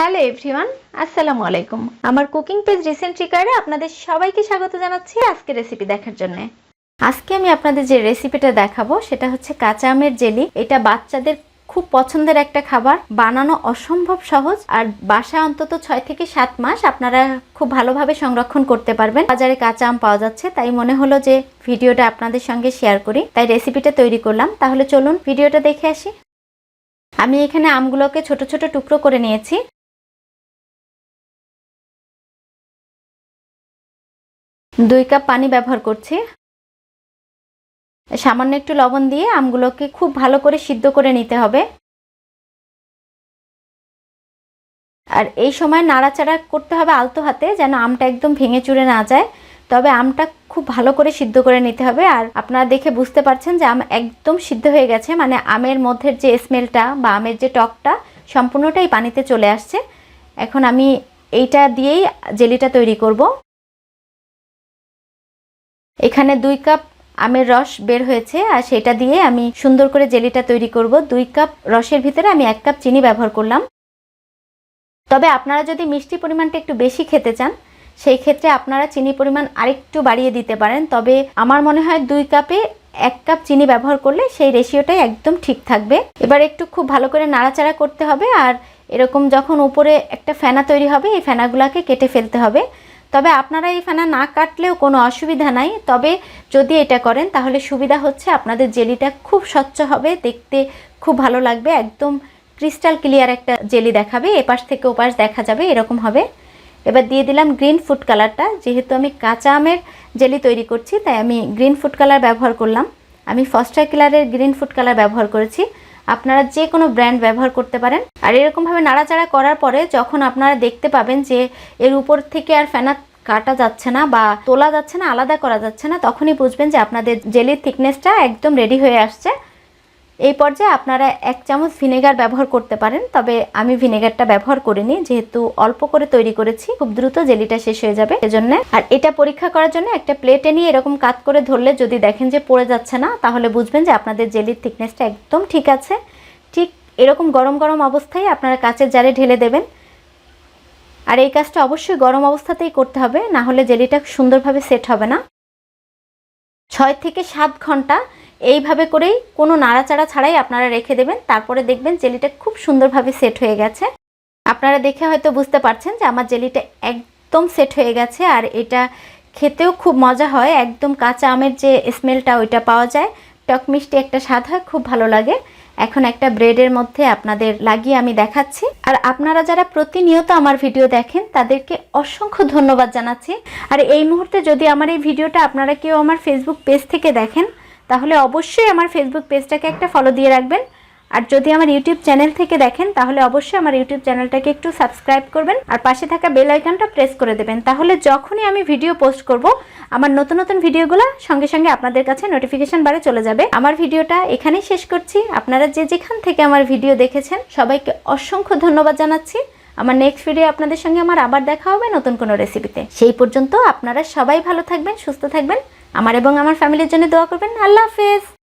Hello everyone আসসালামু আলাইকুম আমার কুকিং পেজ রিসেন্ট ট্রিকারে আপনাদের সবাইকে স্বাগত জানাচ্ছি আজকে রেসিপি দেখার জন্য। আজকে আমি আপনাদের যে রেসিপিটা দেখাবো, সেটা হচ্ছে কাঁচা আমের জেলি। এটা বাচ্চাদের খুব পছন্দের একটা খাবার। বানানো অসম্ভব সহজ আর বাসা অন্তত ছয় থেকে সাত মাস আপনারা খুব ভালোভাবে সংরক্ষণ করতে পারবেন। বাজারে কাঁচা আম পাওয়া যাচ্ছে, তাই মনে হলো যে ভিডিওটা আপনাদের সঙ্গে শেয়ার করি। তাই রেসিপিটা তৈরি করলাম। তাহলে চলুন ভিডিওটা দেখে আসি। আমি এখানে আমগুলোকে ছোট ছোট টুকরো করে নিয়েছি। দুই কাপ পানি ব্যবহার করছি। সামান্য একটু লবণ দিয়ে আমগুলোকে খুব ভালো করে সিদ্ধ করে নিতে হবে। আর এই সময় নাড়াচাড়া করতে হবে আলতো হাতে যেন আমটা একদম ভেঙে চুরে না যায়। তবে আমটা খুব ভালো করে সিদ্ধ করে নিতে হবে আর আপনারা দেখে বুঝতে পারছেন যে আম একদম সিদ্ধ হয়ে গেছে। মানে আমের মধ্যে যে স্মেলটা বা আমের যে টকটা সম্পূর্ণটাই পানিতে চলে আসছে। এখন আমি এইটা দিয়েই জেলিটা তৈরি করব। এখানে দুই কাপ আমের রস বের হয়েছে আর সেটা দিয়ে আমি সুন্দর করে জেলিটা তৈরি করব। দুই কাপ রসের ভিতরে আমি এক কাপ চিনি ব্যবহার করলাম। তবে আপনারা যদি মিষ্টি পরিমাণটা একটু বেশি খেতে চান, সেই ক্ষেত্রে আপনারা চিনি পরিমাণ আরেকটু বাড়িয়ে দিতে পারেন। তবে আমার মনে হয় দুই কাপে এক কাপ চিনি ব্যবহার করলে সেই রেশিওটাই একদম ঠিক থাকবে। এবার একটু খুব ভালো করে নাড়াচাড়া করতে হবে আর এরকম যখন উপরে একটা ফেনা তৈরি হবে, এই ফেনাগুলোকে কেটে ফেলতে হবে। তবে আপনারা এই ফেনা না কাটলেও কোনো অসুবিধা নাই। তবে যদি এটা করেন, তাহলে সুবিধা হচ্ছে আপনাদের জেলিটা খুব স্বচ্ছ হবে, দেখতে খুব ভালো লাগবে, একদম ক্রিস্টাল ক্লিয়ার একটা জেলি দেখাবে, এপাশ থেকে ওপাশ দেখা যাবে, এরকম হবে। এবার দিয়ে দিলাম গ্রিন ফুড কালারটা, যেহেতু আমি কাঁচা আমের জেলি তৈরি করছি, তাই আমি গ্রিন ফুড কালার ব্যবহার করলাম। আমি ফস্টার কালারের গ্রিন ফুড কালার ব্যবহার করেছি। আপনারা যে কোনো ব্র্যান্ড ব্যবহার করতে পারেন। আর এরকমভাবে নাড়াচাড়া করার পরে যখন আপনারা দেখতে পাবেন যে এর উপর থেকে আর ফেনা কাটা যাচ্ছে না বা তোলা যাচ্ছে না, আলাদা করা যাচ্ছে না, তখনই বুঝবেন যে আপনাদের জেলির থিকনেসটা একদম রেডি হয়ে আসছে। এই পর্যায়ে আপনারা এক চামচ ভিনেগার ব্যবহার করতে পারেন, তবে আমি ভিনেগারটা ব্যবহার করিনি, যেহেতু অল্প করে তৈরি করেছি, খুব দ্রুত জেলিটা শেষ হয়ে যাবে সেজন্য আর এটা পরীক্ষা করার জন্য একটা প্লেটে নিয়ে এরকম কাত করে ধরলে যদি দেখেন যে পড়ে যাচ্ছে না, তাহলে বুঝবেন যে আপনাদের জেলির থিকনেসটা একদম ঠিক আছে। ঠিক এরকম গরম গরম অবস্থায় আপনারা কাচের জারে ঢেলে দেবেন। আর এই কাজটা অবশ্যই গরম অবস্থাতেই করতে হবে, না হলে জেলিটা সুন্দরভাবে সেট হবে না। ছয় থেকে সাত ঘণ্টা এইভাবে করেই কোনো নাড়াচাড়া ছাড়াই আপনারা রেখে দেবেন, তারপরে দেখবেন জেলিটা খুব সুন্দরভাবে সেট হয়ে গেছে। আপনারা দেখে হয়তো বুঝতে পারছেন যে আমার জেলিটা একদম সেট হয়ে গেছে, আর এটা খেতেও খুব মজা হয়, একদম কাঁচা আমের যে স্মেলটা ওইটা পাওয়া যায়। টক মিষ্টি একটা স্বাদ হয়, খুব ভালো লাগে। এখন একটা ব্রেডের মধ্যে আপনাদের লাগিয়ে আমি দেখাচ্ছি। আর আপনারা যারা প্রতিনিয়ত আমার ভিডিও দেখেন, তাদেরকে অসংখ্য ধন্যবাদ জানাচ্ছি। আর এই মুহূর্তে যদি আমার এই ভিডিওটা আপনারা কেউ আমার ফেসবুক পেজ থেকে দেখেন তাহলে অবশ্যই আমার ফেসবুক পেজটাকে একটা ফলো দিয়ে রাখবেন। আর যদি আমার ইউটিউব চ্যানেল থেকে দেখেন, তাহলে অবশ্যই আমার ইউটিউব চ্যানেলটাকে একটু সাবস্ক্রাইব করবেন। আর পাশে থাকা বেল আইকনটা প্রেস করে দেবেন। তাহলে যখনই আমি ভিডিও পোস্ট করব, আমার নতুন নতুন ভিডিওগুলো সঙ্গে সঙ্গে আপনাদের কাছে নোটিফিকেশন বারে চলে যাবে। আমার ভিডিওটা এখানেই শেষ করছি। আপনারা যে যেখান থেকে আমার ভিডিও দেখেছেন, সবাইকে অসংখ্য ধন্যবাদ জানাচ্ছি। আমার নেক্সট ভিডিও আপনাদের সঙ্গে আমার আবার দেখা হবে নতুন কোনো রেসিপিতে সেই পর্যন্ত আপনারা সবাই ভালো থাকবেন, সুস্থ থাকবেন। আমার এবং আমার ফ্যামিলির জন্য দোয়া করবেন। আল্লাহ হাফেজ।